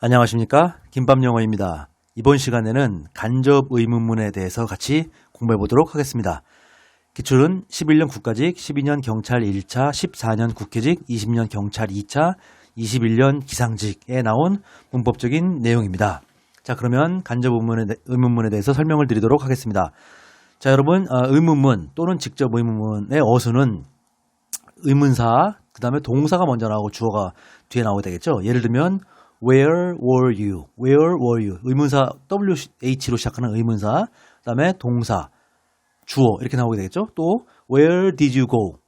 안녕하십니까 김밥 영어입니다. 이번 시간에는 간접 의문문에 대해서 같이 공부해 보도록 하겠습니다. 기출은 11년 국가직, 12년 경찰 1차, 14년 국회직, 20년 경찰 2차, 21년 기상직에 나온 문법적인 내용입니다. 자 그러면 간접 의문에, 대- 의문문에 대해서 설명을 드리도록 하겠습니다. 자 여러분 어, 의문문 또는 직접 의문문의 어수는 의문사 그 다음에 동사가 먼저 나오고 주어가 뒤에 나오게 되겠죠. 예를 들면 Where were you? Where were you? 의문사 WH로 시작하는 의문사 그 다음에 동사 주어 이렇게 나오게 되겠죠. 또 Where did you go?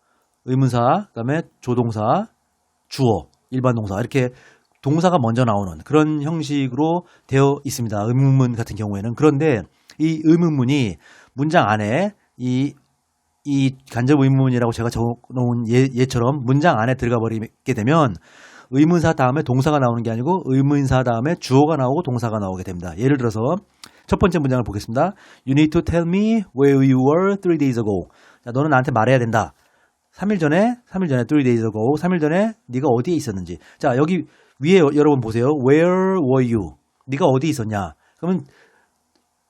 의문사 그 다음에 조동사 주어 일반 동사 이렇게 동사가 먼저 나오는 그런 형식으로 되어 있습니다. 의문문 같은 경우에는 그런데 이 의문문이 문장 안에 이 이 간접 의문이라고 제가 적어놓은 예, 예처럼 문장 안에 들어가 버리게 되면 의문사 다음에 동사가 나오는 게 아니고 의문사 다음에 주어가 나오고 동사가 나오게 됩니다. 예를 들어서 첫 번째 문장을 보겠습니다. You need to tell me where you were three days ago. 자, 너는 나한테 말해야 된다. 3일 전에, 3일 전에, three days ago, 3일 전에 네가 어디에 있었는지. 자, 여기 위에 여- 여러분 보세요. Where were you? 네가 어디 있었냐? 그러면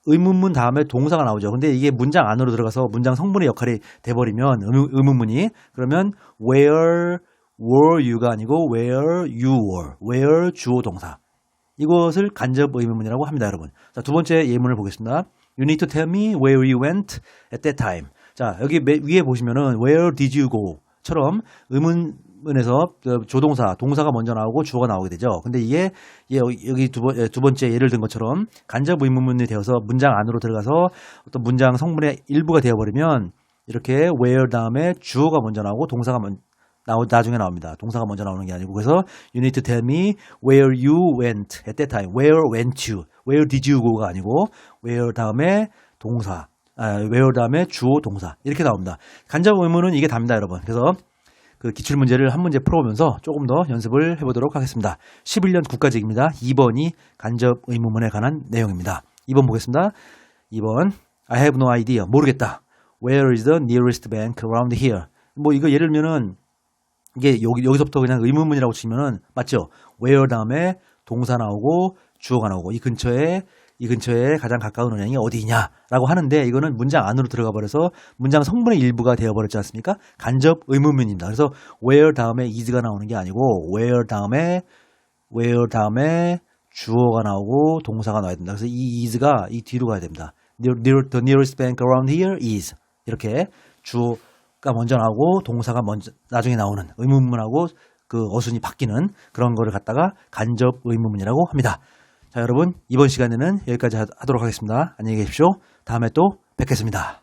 의문문 다음에 동사가 나오죠. 근데 이게 문장 안으로 들어가서 문장 성분의 역할이 돼버리면 의문- 의문문이 그러면 where were you가 아니고 where you were, where 주어 동사 이것을 간접 의문문이라고 합니다, 여러분. 자, 두 번째 예문을 보겠습니다. You need to tell me where you went at that time. 자, 여기 매- 위에 보시면은 where did you go?처럼 의문문에서 그 조동사, 동사가 먼저 나오고 주어가 나오게 되죠. 근데 이게 예, 여기- 두, 번, 예, 두 번째 예를 든 것처럼 간접 의문문이 되어서 문장 안으로 들어가서 어떤 문장 성분의 일부가 되어버리면 이렇게 where 다음에 주어가 먼저 나오고 동사가 먼, 나오, 나중에 나옵니다. 동사가 먼저 나오는 게 아니고 그래서 you need to tell me where you went at that time. Where went you? Where did you go가 아니고 where 다음에 동사. 아, where 다음에 주어 동사 이렇게 나옵니다. 간접 의문은 이게 답니다, 여러분. 그래서 그 기출 문제를 한 문제 풀어보면서 조금 더 연습을 해보도록 하겠습니다. 11년 국가직입니다. 2번이 간접 의문문에 관한 내용입니다. 2번 보겠습니다. 2번 I have no idea. 모르겠다. Where is the nearest bank around here? 뭐 이거 예를 들면은 이게 여기 여기서부터 그냥 의문문이라고 치면은 맞죠? where 다음에 동사 나오고 주어가 나오고 이 근처에 이 근처에 가장 가까운 은행이 어디냐라고 하는데 이거는 문장 안으로 들어가 버려서 문장 성분의 일부가 되어 버렸지 않습니까? 간접 의문문입니다. 그래서 where 다음에 is가 나오는 게 아니고 where 다음에 where 다음에 주어가 나오고 동사가 나와야 된다. 그래서 이 is가 이 뒤로 가야 됩니다. The nearest bank around here is 이렇게 주어 가 먼저 나오고 동사가 먼저 나중에 나오는 의문문하고 그 어순이 바뀌는 그런 거를 갖다가 간접 의문문이라고 합니다. 자, 여러분 이번 시간에는 여기까지 하- 하도록 하겠습니다. 안녕히 계십시오. 다음에 또 뵙겠습니다.